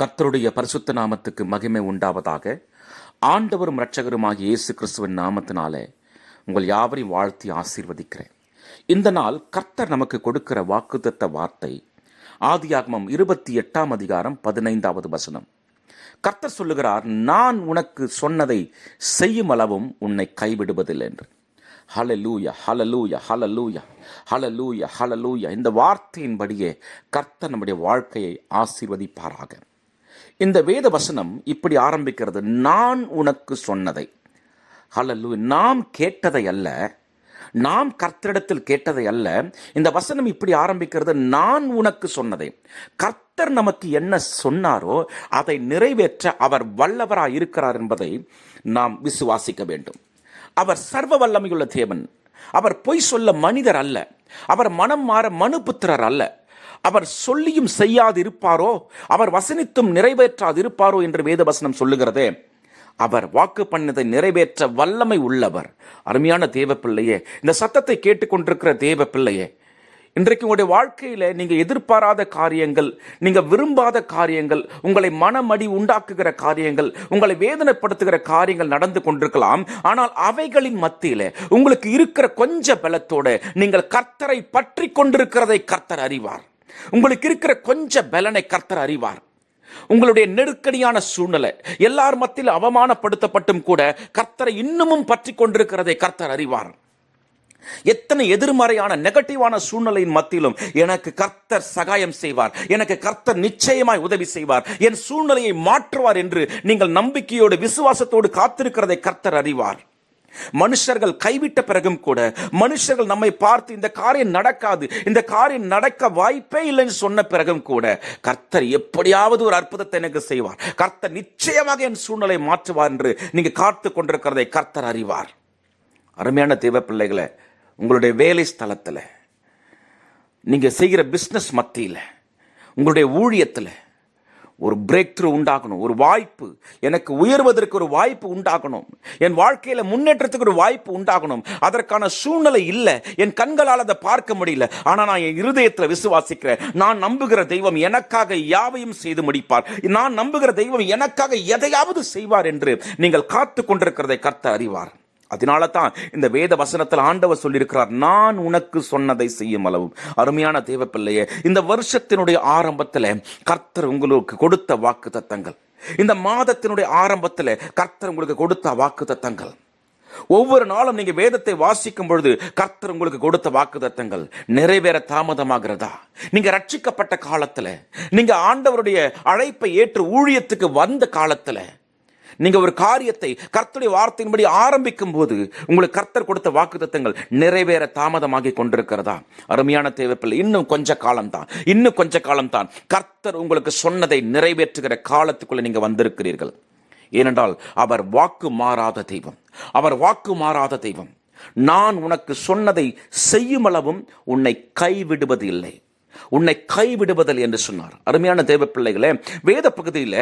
கர்த்தருடைய பரிசுத்த நாமத்துக்கு மகிமை உண்டாவதாக. ஆண்டவரும் இரட்சகருமாகிய இயேசு கிறிஸ்துவின் நாமத்தினாலே உங்கள் யாவரையும் வாழ்த்தி ஆசீர்வதிக்கிறேன். இந்த நாள் கர்த்தர் நமக்கு கொடுக்கிற வாக்குத்தத்த வார்த்தை ஆதியாகமம் இருபத்தி எட்டாம் அதிகாரம் பதினைந்தாவது வசனம். கர்த்தர் சொல்லுகிறார் நான் உனக்கு சொன்னதை செய்யும் அளவும் உன்னை கைவிடுவதில்லை என்று. Hallelujah hallelujah hallelujah hallelujah hallelujah இந்த வார்த்தையின்படியே கர்த்தர் நம்முடைய வாழ்க்கையை ஆசீர்வதிப்பாராக. இந்த வேத வசனம் இப்படி ஆரம்பிக்கிறது. நான் உனக்கு சொன்னதை. ஹலலூ நாம் கேட்டதை அல்ல. நாம் கர்த்தரிடத்தில் கேட்டதை அல்ல. இந்த வசனம் இப்படி ஆரம்பிக்கிறது. நான் உனக்கு சொன்னதை. கர்த்தர் நமக்கு என்ன சொன்னாரோ அதை நிறைவேற்ற அவர் வல்லவராக இருக்கிறார் என்பதை நாம் விசுவாசிக்க வேண்டும். அவர் சர்வ வல்லமையுள்ள தேவன். அவர் பொய் சொல்ல மனிதர் அல்ல. அவர் மனம் மாற மனுபுத்திரர் அல்ல. அவர் சொல்லியும் செய்யாது இருப்பாரோ அவர் வசனித்தும் நிறைவேற்றாது இருப்பாரோ என்று வேதவசனம் சொல்லுகிறதே. அவர் வாக்கு பண்ணதை நிறைவேற்ற வல்லமை உள்ளவர். அருமையான தேவ பிள்ளையே இந்த சத்தத்தை கேட்டுக்கொண்டிருக்கிற தேவ பிள்ளையே இன்றைக்கு உங்களுடைய வாழ்க்கையில் நீங்கள் எதிர்பாராத காரியங்கள் நீங்கள் விரும்பாத காரியங்கள் உங்களை மனமடி உண்டாக்குகிற காரியங்கள் உங்களை வேதனைப்படுத்துகிற காரியங்கள் நடந்து கொண்டிருக்கலாம். ஆனால் அவைகளின் மத்தியில் உங்களுக்கு இருக்கிற கொஞ்ச பலத்தோடு நீங்கள் கர்த்தரை பற்றி கொண்டிருக்கிறதை கர்த்தர் அறிவார். உங்களுக்கு இருக்கிற கொஞ்ச பலனை கர்த்தர் அறிவார். உங்களுடைய நெருக்கடியான சூழ்நிலை எல்லார் மத்தியில் அவமானப்படுத்தப்பட்டும் கூட கர்த்தரை இன்னமும் பற்றி கொண்டிருக்கிறதை கர்த்தர் அறிவார். எத்தனை எதிர்மறையான நெகட்டிவான சூழ்நிலையின் மத்தியிலும் எனக்கு கர்த்தர் சகாயம் செய்வார். எனக்கு கர்த்தர் நிச்சயமாய் உதவி செய்வார். என் சூழ்நிலையை மாற்றுவார் என்று நீங்கள் நம்பிக்கையோடு விசுவாசத்தோடு காத்திருக்கிறதை கர்த்தர் அறிவார். மனுஷர்கள் கைவிட்ட பிறகும் கூட மனுஷர்கள் நம்மை பார்த்து இந்த காரியம் நடக்காது இந்த காரியம் நடக்க வாய்ப்பே இல்லைன்னு சொன்ன பிறகும் கூட கர்த்தர் எப்படியாவது ஒரு அற்புதத்தை எனக்கு செய்வார். கர்த்தர் நிச்சயமாக என் சூழ்நிலை மாற்றுவார் என்று நீங்க காத்து கொண்டிருக்கிறதை கர்த்தர் அறிவார். அருமையான தேவ பிள்ளைகளை உங்களுடைய வேலை ஸ்தலத்தில் நீங்கள் செய்கிற பிஸ்னஸ் மத்தியில் உங்களுடைய ஊழியத்தில் ஒரு பிரேக் த்ரூ உண்டாகணும் ஒரு வாய்ப்பு. எனக்கு உயர்வதற்கு ஒரு வாய்ப்பு உண்டாகணும். என் வாழ்க்கையில் முன்னேற்றத்துக்கு ஒரு வாய்ப்பு உண்டாகணும். அதற்கான சூழ்நிலை இல்லை. என் கண்களால் அதை பார்க்க முடியல. ஆனால் நான் என் இருதயத்தில் விசுவாசிக்கிறேன். நான் நம்புகிற தெய்வம் எனக்காக யாவையும் செய்து முடிப்பார். நான் நம்புகிற தெய்வம் எனக்காக எதையாவது செய்வார் என்று நீங்கள் காத்து கொண்டிருக்கிறதை கர்த்த அறிவார். அதனால தான் இந்த வேத வசனத்தில் ஆண்டவர் சொல்லியிருக்கிறார் நான் உனக்கு சொன்னதை செய்யும் அளவு. அருமையான தேவப்பிள்ளையே இந்த வருஷத்தினுடைய ஆரம்பத்தில் கர்த்தர் உங்களுக்கு கொடுத்த வாக்கு தத்தங்கள் இந்த மாதத்தினுடைய ஆரம்பத்தில் கர்த்தர் உங்களுக்கு கொடுத்த வாக்கு தத்தங்கள் ஒவ்வொரு நாளும் நீங்க வேதத்தை வாசிக்கும் பொழுது கர்த்தர் உங்களுக்கு கொடுத்த வாக்கு தத்தங்கள் நிறைவேற தாமதமாகிறதா? நீங்க ரட்சிக்கப்பட்ட காலத்துல நீங்க ஆண்டவருடைய அழைப்பை ஏற்று ஊழியத்துக்கு வந்த காலத்துல நீங்கள் ஒரு காரியத்தை கர்த்தருடைய வார்த்தையின்படி ஆரம்பிக்கும் போது உங்களுக்கு கர்த்தர் கொடுத்த வாக்கு தத்தங்கள் நிறைவேற தாமதமாகி கொண்டிருக்கிறதா? அருமையான தேவைப்பில்லை இன்னும் கொஞ்ச காலம்தான் இன்னும் கொஞ்ச காலம்தான். கர்த்தர் உங்களுக்கு சொன்னதை நிறைவேற்றுகிற காலத்துக்குள்ளே நீங்கள் வந்திருக்கிறீர்கள். ஏனென்றால் அவர் வாக்கு மாறாத தெய்வம். அவர் வாக்கு மாறாத தெய்வம். நான் உனக்கு சொன்னதை செய்யும் அளவும் உன்னை கைவிடுவது இல்லை உன்னை கைவிடுவதில்லை என்று சொன்னார். அருமையான தேவ பிள்ளைகளே வேத பகுதியில்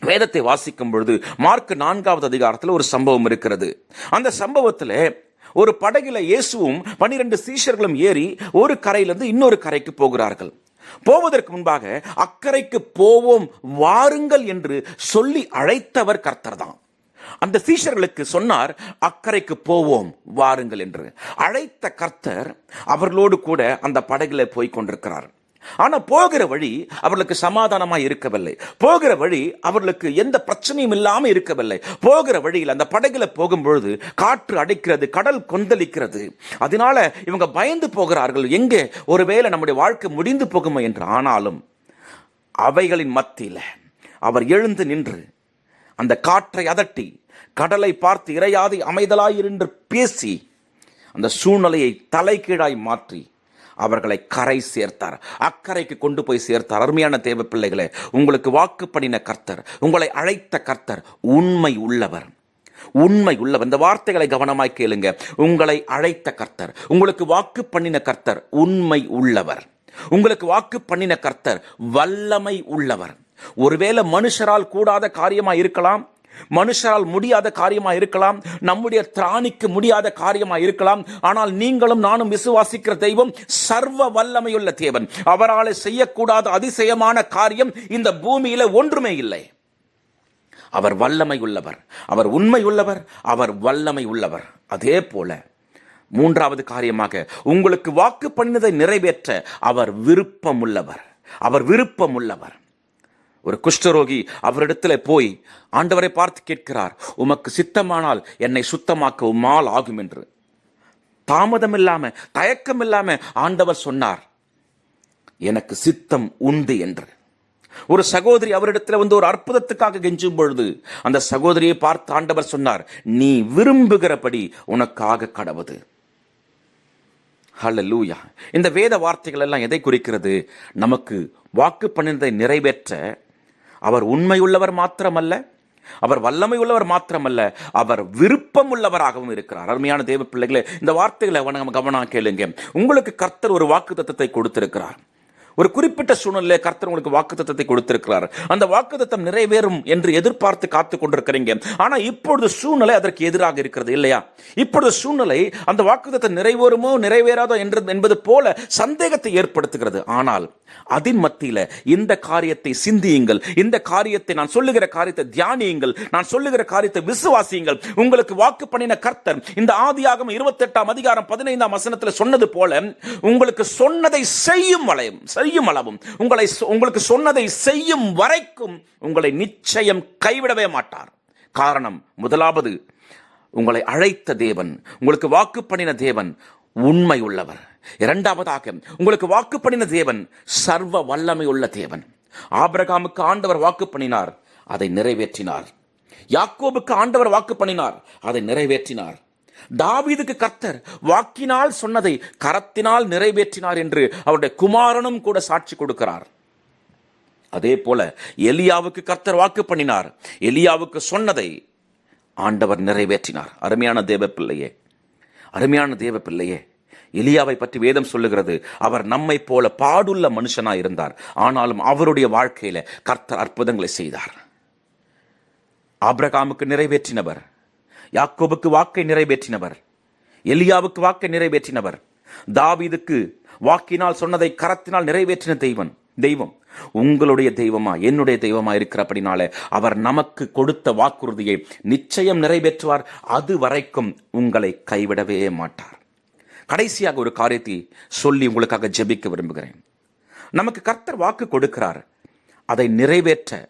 வேதத்தை வாசிக்கும் பொழுது மார்க் நான்காவது அதிகாரத்தில் ஒரு சம்பவம் இருக்கிறது. அந்த சம்பவத்தில் ஒரு படகில இயேசுவும் பன்னிரெண்டு சீஷர்களும் ஏறி ஒரு கரையிலிருந்து இன்னொரு கரைக்கு போகிறார்கள். போவதற்கு முன்பாக அக்கறைக்கு போவோம் வாருங்கள் என்று சொல்லி அழைத்தவர் கர்த்தர் தான் அந்த சீஷர்களுக்கு சொன்னார் அக்கறைக்கு போவோம் வாருங்கள் என்று. அழைத்த கர்த்தர் அவர்களோடு கூட அந்த படகில் போய் கொண்டிருக்கிறார். ஆனால் போகிற வழி அவர்களுக்கு சமாதானமாக இருக்கவில்லை. போகிற வழி அவர்களுக்கு எந்த பிரச்சனையும் இல்லாமல் இருக்கவில்லை. போகிற வழியில் அந்த படகுல போகும்பொழுது காற்று அடைக்கிறது கடல் கொந்தளிக்கிறது. அதனால இவங்க பயந்து போகிறார்கள். எங்கே? ஒருவேளை நம்முடைய வாழ்க்கை முடிந்து போகுமோ என்று. ஆனாலும் அவைகளின் மத்தியில் அவர் எழுந்து நின்று அந்த காற்றை அதட்டி கடலை பார்த்து இறையாது அமைதலாயிரு பேசி அந்த சூழ்நிலையை தலைகீழாய் மாற்றி அவர்களை கரை சேர்த்தார். அக்கறைக்கு கொண்டு போய் சேர்த்தார். அருமையான தேவ பிள்ளைகளே உங்களுக்கு வாக்கு பண்ணின கர்த்தர் உங்களை அழைத்த கர்த்தர் உண்மை உள்ளவர். உண்மை உள்ளவர். இந்த வார்த்தைகளை கவனமாய் கேளுங்க. உங்களை அழைத்த கர்த்தர் உங்களுக்கு வாக்கு பண்ணின கர்த்தர் உண்மை உள்ளவர். உங்களுக்கு வாக்கு பண்ணின கர்த்தர் வல்லமை உள்ளவர். ஒருவேளை மனுஷரால் கூடாத காரியமாக இருக்கலாம் மனுஷரால் முடியாத காரியமா இருக்கலாம் நம்முடைய திராணிக்கு முடியாத காரியமா இருக்கலாம் ஆனால் நீங்களும் நானும் விசுவாசிக்கிற தெய்வம் சர்வ வல்லமையுள்ள தேவன். அவரால் செய்யக்கூடாத அதிசயமான காரியம் இந்த பூமியில ஒன்றுமே இல்லை. அவர் வல்லமை உள்ளவர் அவர் உண்மை உள்ளவர் அவர் வல்லமை உள்ளவர் அதே போல மூன்றாவது காரியமாக உங்களுக்கு வாக்கு பண்ணினதை நிறைவேற்ற அவர் விருப்பம் உள்ளவர் அவர் விருப்பம் உள்ளவர் ஒரு குஷ்டரோகி அவரிடத்துல போய் ஆண்டவரை பார்த்து கேட்கிறார் உமக்கு சித்தமானால் என்னை சுத்தமாக்க உம்மால் ஆகும் என்று. தாமதம் இல்லாம தயக்கம் இல்லாம ஆண்டவர் சொன்னார் எனக்கு சித்தம் உண்டு என்று. ஒரு சகோதரி அவரிடத்தில் வந்து ஒரு அற்புதத்துக்காக கெஞ்சும் பொழுது அந்த சகோதரியை பார்த்து ஆண்டவர் சொன்னார் நீ விரும்புகிறபடி உனக்காக கடவுது. ஹalleluya. இந்த வேத வார்த்தைகள் எல்லாம் எதை குறிக்கிறது? நமக்கு வாக்கு பண்ணினதை நிறைவேற்ற அவர் உண்மையுள்ளவர் மாத்திரமல்ல அவர் வல்லமை உள்ளவர் மாத்திரமல்ல அவர் விருப்பம் உள்ளவராகவும் இருக்கிறார். அருமையான தேவ பிள்ளைகளே இந்த வார்த்தைகளை நம்ம கவனம் கேளுங்க. உங்களுக்கு கர்த்தர் ஒரு வாக்கு தத்தத்தை கொடுத்திருக்கிறார். ஒரு குறிப்பிட்ட சூழ்நிலையில கர்த்தர் உங்களுக்கு வாக்குத்தத்தத்தை கொடுத்திருக்கிறார். அந்த வாக்குத்தம் நிறைவேறும் என்று எதிர்பார்த்து காத்து கொண்டிருக்கிறீங்க. ஆனால் இப்பொழுது சூழ்நிலை அதற்கு எதிராக இருக்கிறது இல்லையா? இப்பொழுது சூழ்நிலை அந்த வாக்குத்தத்தை நிறைவேறுமோ நிறைவேறாதோ என்று என்பது போல சந்தேகத்தை ஏற்படுத்துகிறது. ஆனால் அதன் மத்தியில் இந்த காரியத்தை சிந்தியுங்கள். இந்த காரியத்தை நான் சொல்லுகிற காரியத்தை தியானியுங்கள். நான் சொல்லுகிற காரியத்தை விசுவாசியுங்கள். உங்களுக்கு வாக்கு பண்ணின கர்த்தர் இந்த ஆதியாகம் இருபத்தெட்டாம் அதிகாரம் பதினைந்தாம் வசனத்தில் சொன்னது போல உங்களுக்கு சொன்னதை செய்யும் வளையம் செய்யும் அளவும். உங்களை உங்களுக்கு சொன்னதை செய்யும் வரைக்கும் உங்களை நிச்சயம் கைவிடவே மாட்டார். காரணம் முதலாவது உங்களை அழைத்த தேவன் உங்களுக்கு வாக்கு பண்ணின தேவன் உண்மை உள்ளவர். இரண்டாவதாக உங்களுக்கு வாக்கு பண்ணின தேவன் சர்வ வல்லமை உள்ள தேவன். ஆபிரகாமுக்கு ஆண்டவர் வாக்கு பண்ணினார் அதை நிறைவேற்றினார். யாக்கோபுக்கு ஆண்டவர் வாக்கு பண்ணினார் அதை நிறைவேற்றினார். தாவீதுக்கு கர்த்தர் வாக்கினால் சொன்னதை கரத்தினால் நிறைவேற்றினார் என்று அவருடைய குமாரனும் கூட சாட்சி கொடுக்கிறார். அதே போல எலியாவுக்கு கர்த்தர் வாக்கு பண்ணினார். எலியாவுக்கு சொன்னதை ஆண்டவர் நிறைவேற்றினார். அருமையான தேவ பிள்ளையே அருமையான தேவ பிள்ளையே எலியாவை பற்றி வேதம் சொல்லுகிறது. அவர் நம்மை போல பாடுள்ள மனுஷனாக இருந்தார். ஆனாலும் அவருடைய வாழ்க்கையில கர்த்தர் அற்புதங்களை செய்தார். ஆப்ரகாமுக்கு நிறைவேற்றினவர். யாக்கோபுக்கு வாக்கை நிறைவேற்றினவர். எலியாவுக்கு வாக்கை நிறைவேற்றினவர். தாவீதுக்கு வாக்கினால் சொன்னதை கரத்தினால் நிறைவேற்றின தெய்வன் தெய்வம். உங்களுடைய தெய்வமா? என்னுடைய தெய்வமா இருக்கிறபடினால அவர் நமக்கு கொடுத்த வாக்குறுதியை நிச்சயம் நிறைவேற்றுவார். அது வரைக்கும் உங்களை கைவிடவே மாட்டார். கடைசியாக ஒரு காரியத்தை சொல்லி உங்களுக்காக ஜெபிக்க விரும்புகிறேன். நமக்கு கர்த்தர் வாக்கு கொடுக்கிறார். அதை நிறைவேற்ற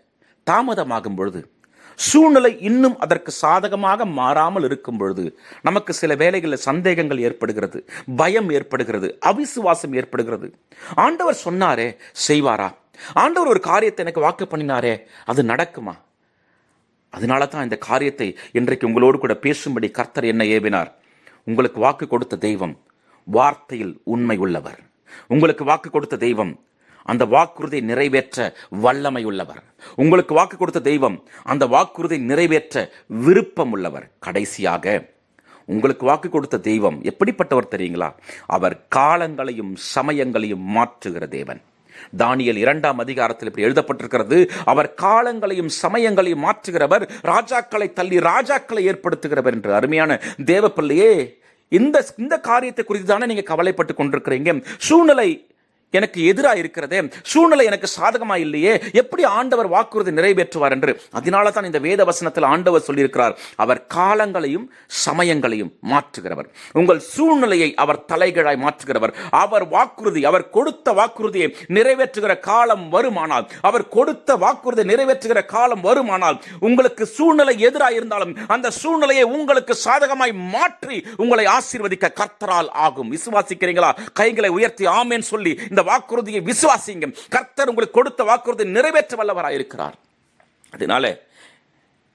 தாமதமாகும் பொழுது சூழ்நிலை இன்னும் அதற்கு சாதகமாக மாறாமல் இருக்கும் பொழுது நமக்கு சில வேலைகளில் சந்தேகங்கள் ஏற்படுகிறது பயம் ஏற்படுகிறது அவிசுவாசம் ஏற்படுகிறது. ஆண்டவர் சொன்னாரே செய்வாரா? ஆண்டவர் ஒரு காரியத்தை எனக்கு வாக்கு பண்ணினாரே அது நடக்குமா? அதனால தான் இந்த காரியத்தை இன்றைக்கு உங்களோடு கூட பேசும்படி கர்த்தர் என்ன ஏவினார். உங்களுக்கு வாக்கு கொடுத்த தெய்வம் வார்த்தையில் உண்மை உள்ளவர். உங்களுக்கு வாக்கு கொடுத்த தெய்வம் அந்த வாக்குறுதியை நிறைவேற்ற வல்லமை உள்ளவர் உங்களுக்கு வாக்கு கொடுத்த தெய்வம் அந்த வாக்குறுதியை நிறைவேற்ற விருப்பம் உள்ளவர் கடைசியாக உங்களுக்கு வாக்கு கொடுத்த தெய்வம் எப்படிப்பட்டவர் தெரியுங்களா? அவர் காலங்களையும் சமயங்களையும் மாற்றுகிற தேவன். தானியல் இரண்டாம் அதிகாரத்தில் இப்படி எழுதப்பட்டிருக்கிறது அவர் காலங்களையும் சமயங்களையும் மாற்றுகிறவர் ராஜாக்களை தள்ளி ராஜாக்களை ஏற்படுத்துகிறவர் என்று. அருமையான தேவப்பிள்ளையே இந்த இந்த காரியத்தை குறித்து தானே நீங்கள் கவலைப்பட்டு கொண்டிருக்கிறீங்க? சூழ்நிலை எனக்கு எதிராக இருக்கிறதே சூழ்நிலை எனக்கு சாதகமா இல்லையே எப்படி ஆண்டவர் வாக்குறுதி நிறைவேற்றுவார் என்று? அதனால தான் இந்த வேத வசனத்தில் ஆண்டவர் சொல்லியிருக்கிறார் அவர் காலங்களையும் சமயங்களையும் மாற்றுகிறவர். உங்கள் சூழ்நிலையை அவர் தலைகளாய் மாற்றுகிறவர். அவர் வாக்குறுதி அவர் கொடுத்த வாக்குறுதியை நிறைவேற்றுகிற காலம் வருமானால் அவர் கொடுத்த வாக்குறுதி நிறைவேற்றுகிற காலம் வருமானால் உங்களுக்கு சூழ்நிலை எதிராக இருந்தாலும் அந்த சூழ்நிலையை உங்களுக்கு சாதகமாய் மாற்றி உங்களை ஆசீர்வதிக்க கர்த்தரால் ஆகும். விசுவாசிக்கிறீங்களா? கைகளை உயர்த்தி ஆமேன் சொல்லி இந்த வாக்குறுதியை விசுவாசிங்க கர்த்தர் உங்களுக்கு கொடுத்த வாக்குறுதி நிறைவேற்ற வல்லவராக இருக்கிறார் அதனால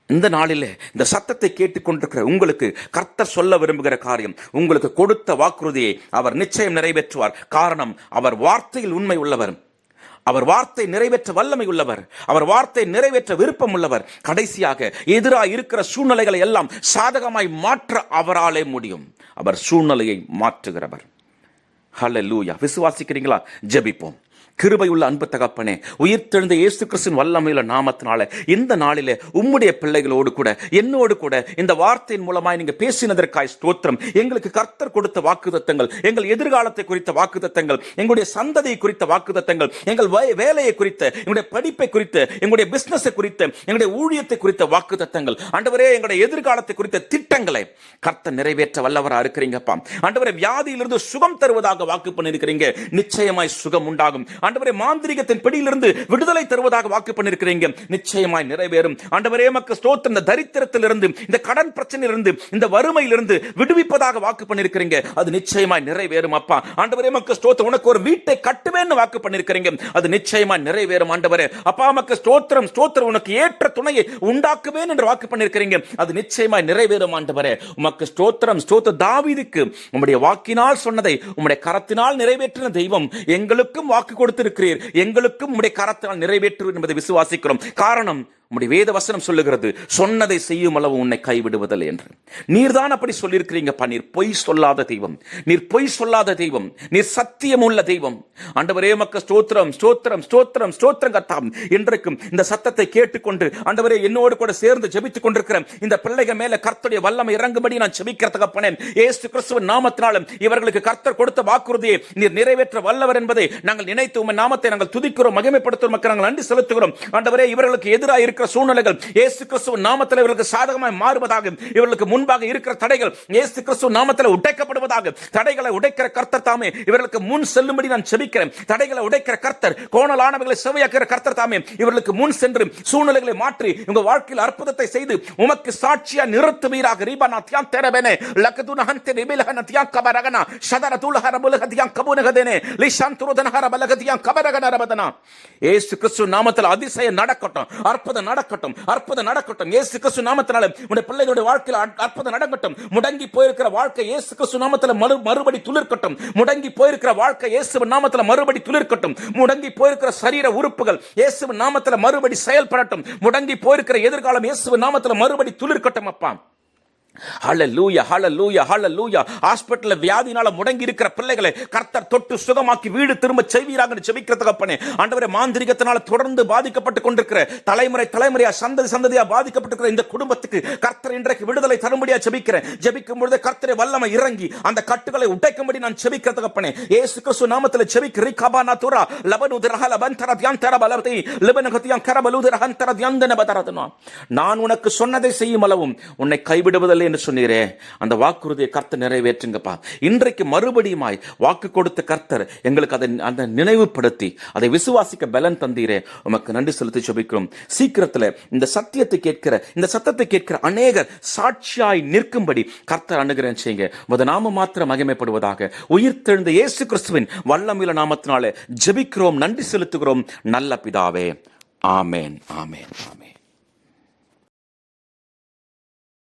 இந்த நாளில் இந்த சத்தத்தை கேட்டுக்கொண்டிருக்கிற உங்களுக்கு கர்த்தர் சொல்ல விரும்புகிற காரியம் உங்களுக்கு கொடுத்த வாக்குறுதியை அவர் நிச்சயம் நிறைவேற்றுவார். காரணம் அவர் வார்த்தையில் உண்மை உள்ளவர். அவர் வார்த்தை நிறைவேற்ற வல்லமை உள்ளவர். அவர் வார்த்தை நிறைவேற்ற விருப்பம் உள்ளவர். கடைசியாக எதிராக இருக்கிற சூழ்நிலைகளை எல்லாம் சாதகமாய் மாற்ற அவராலே முடியும். அவர் சூழ்நிலையை மாற்றுகிறவர். ஹலலூயா விசுவாசிக்கிறீங்களா? ஜெபிப்போம். கிருபையுள்ள அன்பு தகப்பனே உயிர்த்தெழுந்த இயேசு கிறிஸ்தின் வல்லமையுள்ள நாமத்தினால இந்த நாளிலே உம்முடைய பிள்ளைகளோடு கூட என்னோடு கூட இந்த வார்த்தையின் மூலமாய் நீங்க பேசினதற்காய் ஸ்தோத்திரம். எங்களுக்கு கர்த்தர் கொடுத்த வாக்குதத்தங்கள் எங்கள் எதிர்காலத்தை குறித்த வாக்குத்தத்தங்கள் எங்களுடைய சந்ததியை குறித்த வாக்குதத்தங்கள் எங்கள் வேலையை குறித்த எங்களுடைய படிப்பை குறித்து எங்களுடைய பிசினஸை குறித்து எங்களுடைய ஊழியத்தை குறித்த வாக்குதத்தங்கள் ஆண்டவரே எங்களுடைய எதிர்காலத்தை குறித்த திட்டங்களை கர்த்தர் நிறைவேற்ற வல்லவரா இருக்கிறீங்கப்பா. ஆண்டவரே வியாதியிலிருந்து சுகம் தருவதாக வாக்கு பண்ணியிருக்கிறீங்க. நிச்சயமாய் சுகம் உண்டாகும். ஆண்டவரே மாந்திரிகத்தின் பிடியிலிருந்து விடுதலை தருவதாக வாக்கு பண்ணிருக்கிறீங்க. நிச்சயமாய் நிறைவேறும். ஆண்டவரே மக்கள் ஸ்தோத்திர இந்த தரித்திரத்திலிருந்து இந்த கடன் பிரச்சனையிலிருந்து இந்த வறுமையிலிருந்து விடுவிப்பதாக வாக்கு பண்ணிருக்கிறீங்க. அது நிச்சயமாய் நிறைவேறும் அப்பா. ஆண்டவரே மக்கள் ஸ்தோத்திரம். உனக்கு ஒரு வீட்டை கட்டுவேன்னு வாக்கு பண்ணிருக்கிறீங்க. அது நிச்சயமாய் நிறைவேறும் ஆண்டவரே. அப்பா மக்கள் ஸ்தோத்திரம் ஸ்தோத்திரம். உனக்கு ஏற்ற துணையை உண்டாக்குவேன் என்று வாக்கு பண்ணிருக்கிறீங்க. அது நிச்சயமாய் நிறைவேறும் ஆண்டவரே. உமக்கு ஸ்தோத்திரம் ஸ்தோத்திர தாவிதுக்கு உம்முடைய வாக்கினால் சொன்னதை உம்முடைய கரத்தினால் நிறைவேற்றின தெய்வம் எங்களுக்கும் வாக்கு கொடுத்திருக்கிறீர். எங்களுக்கும் உடைய கரத்தினால் நிறைவேற்றுவீர் என்பதை விசுவாசிக்கிறோம். காரணம் உம்முடைய வேத வசனம் சொல்லுகிறது சொன்னதை செய்யும் அளவு உன்னை கைவிடுவதில்லை என்று. நீர்தான் அப்படி சொல்லியிருக்கிறீங்கப்பா நீர் பொய் சொல்லாத தெய்வம். நீர் பொய் சொல்லாத தெய்வம். நீர் சத்தியம் உள்ள தெய்வம். ஆண்டவரே மக்க ஸ்தோத்திரம் ஸ்தோத்திரம் ஸ்தோத்திரம் ஸ்தோத்திரம் கத்தாம் இன்றைக்கும் இந்த சத்தத்தை கேட்டுக்கொண்டு ஆண்டவரே என்னோடு கூட சேர்ந்து ஜெபித்துக் கொண்டிருக்கிற இந்த பிள்ளைகள் மேல கர்த்தருடைய வல்லமை இறங்கும்படி நான் ஜெபிக்கிற தகப்பனேன் ஏசு கிறிஸ்துவ நாமத்தினாலும் இவர்களுக்கு கர்த்தர் கொடுத்த வாக்குறுதியை நீர் நிறைவேற்ற வல்லவர் என்பதை நாங்கள் நினைத்து உம்மை நாமத்தை நாங்கள் துதிக்கிறோம் மகிமைப்படுத்தும் மக்கள் நாங்கள் நன்றி செலுத்துகிறோம். ஆண்டவரே இவர்களுக்கு எதிராக இருக்கிற இருக்கிற சூழ்நிலைகள் இயேசு கிறிஸ்துவ நாமத்தில் இவர்களுக்கு சாதகமாய் மாறுவதாக இவர்களுக்கு முன்பாக இருக்கிற தடைகள் இயேசு கிறிஸ்துவ நாமத்தில் உடைக்கப்படுவதாக தடைகளை உடைக்கிற கர்த்தர் தாமே இவர்களுக்கு முன் செல்லும்படி நான் செபிக்கிறேன். தடைகளை உடைக்கிற கர்த்தர் கோணலானவர்களை செவையாக்கிற கர்த்தர் தாமே இவர்களுக்கு முன் சென்று சூழ்நிலைகளை மாற்றி உங்க வாழ்க்கையில் அற்புதத்தை செய்து உமக்கு சாட்சியா நிறுத்துவீராக. ரீபானா தியான் தெரபெனே லக்கதுன ஹந்தே ரிபிலஹன தியான் கபரகனா சதர தூலஹர புலகதியான் கபுனகதேனே லிஷான் துருதனஹர பலகதியான் கபரகன ரபதனா ஏசு கிறிஸ்து நாமத்தில் அதிசயம் நடக்கட்டும் அற்புதம் நடக்கட்டும் அற்புதம் நடக்கட்டும். இயேசு கிறிஸ்து நாமத்தினால உடைய பிள்ளைகளுடைய வாழ்க்கையில் அற்புதம் நடக்கட்டும் முடங்கி போயிருக்கிற வாழ்க்கை இயேசு கிறிஸ்து நாமத்தில் மறு மறுபடி துளிர்க்கட்டும். முடங்கி போயிருக்கிற வாழ்க்கை இயேசு நாமத்தில் மறுபடி துளிர்க்கட்டும். முடங்கி போயிருக்கிற சரீர உறுப்புகள் இயேசு நாமத்தில் மறுபடி செயல்படட்டும். முடங்கி போயிருக்கிற எதிர்காலம் இயேசு நாமத்தில் மறுபடி துளிர்க்கட்டும் அப்பா. ஹalleluya ஹalleluya ஹalleluya ஹாஸ்பிடல்ல வியாதினால முடங்கி இருக்கிற பிள்ளைகளை கர்த்தர் தொட்டு சுகமாக்கி வீடு திரும்ப செய்வீராங்கன்னு ஜெபிக்கிறதுக்கு அப்பனே ஆண்டவரே மாந்திரிகத்தினால தொடர்ந்து பாதிக்கப்பட்டு கொண்டிருக்கிற தலைமுறை தலைமுறையா சந்ததி சந்ததியா பாதிக்கப்பட்டிருக்கிற இந்த குடும்பத்துக்கு கர்த்தர் இன்றைக்கு விடுதலை தரும்படியா ஜெபிக்கிறேன். ஜெபிக்கும் பொழுது கர்த்தரை வல்லமை இறங்கி அந்த கட்டுகளை உடைக்கும்படி நான் ஜெபிக்கிறதுக்கு அப்பனே ஏசு கிறிஸ்து நாமத்தில் செபிக்கு ரிகபானா துரா லபனு திரஹ லபந்தர தியாந்தர பலவதி லிபனகதியான் கரபலு திரஹந்தர தியாந்தன பதரதனா. நான் உனக்கு சொன்னதை செய்யும் அளவும் உன்னை கைவிடுவதில்லை என்று சொன்னீரே அந்த வாக்குறுதியை கர்த்தர் நிறைவேற்றுங்கப்பா. இன்றைக்கு மறுபடியுமாய் வாக்கு கொடுத்த கர்த்தர் எங்களுக்கு அதை அந்த நினைவுபடுத்தி அதை விசுவாசிக்க பலன் தந்தீரே. உமக்கு நன்றி செலுத்தி சொபிக்கிறோம் சீக்கிரத்தில் இந்த சத்தியத்தை கேட்கிற இந்த சத்தத்தை கேட்கிற அநேகர் சாட்சியாய் நிற்கும்படி கர்த்தர் அணுகிறேன் செய்யுங்க. முத நாம மாத்திரம் மகிமைப்படுவதாக. உயிர்த்தெழுந்த இயேசு கிறிஸ்துவின் வல்லமில நாமத்தினாலே ஜெபிக்கிறோம் நன்றி செலுத்துகிறோம். நல்ல பிதாவே. ஆமேன் ஆமேன் ஆமேன்.